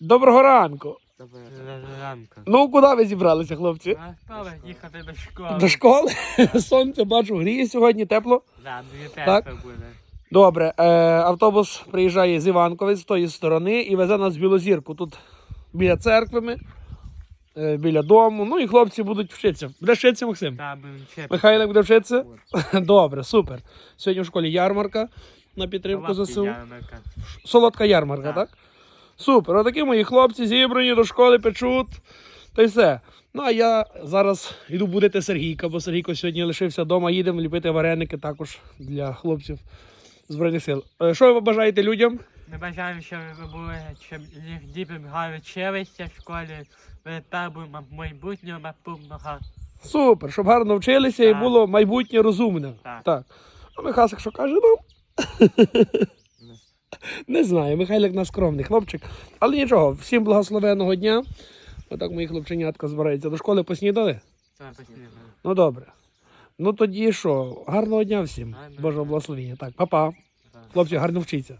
Доброго ранку. Ранку. Ну, куди ви зібралися, хлопці? А стали їхати до школи. До школи. Сонце бачу, гріє сьогодні, тепло. Да, дуже Так. буде. Добре, е, автобус приїжджає з Іванковець з тої сторони і везе нас в Білозірку. Тут біля церкви е, біля дому. Ну і хлопці будуть вчитися. Буде вчитися, Максим? Та будемо чепити. Михайлик буде вчитися? Добре, супер. Сьогодні в школі ярмарка на підтримку Лапки ЗСУ. ярмарка. Солодка ярмарка, так? Так. Супер. Отакі мої хлопці зібрані до школи, печуть. Та й все. Ну а я зараз йду будити Сергійка, бо Сергійко сьогодні лишився вдома, їдемо ліпити вареники також для хлопців Збройних сил. Е, Що ви бажаєте людям? Ми бажаємо, щоб ви були, щоб їх діти гарно вчилися в школі. Ви та майбутнього майбутнього. Супер, щоб гарно вчилися і Так. було майбутнє розумне. Так. так. А Михасик що каже нам? Не знаю, Михайлик на скромний хлопчик. Але нічого, всім благословенного дня. Отак мої хлопченятка збираються до школи поснідали. Ну добре. Ну тоді що? Гарного дня всім. Божого благословення. Так, па-па. Хлопці, гарно вчіться.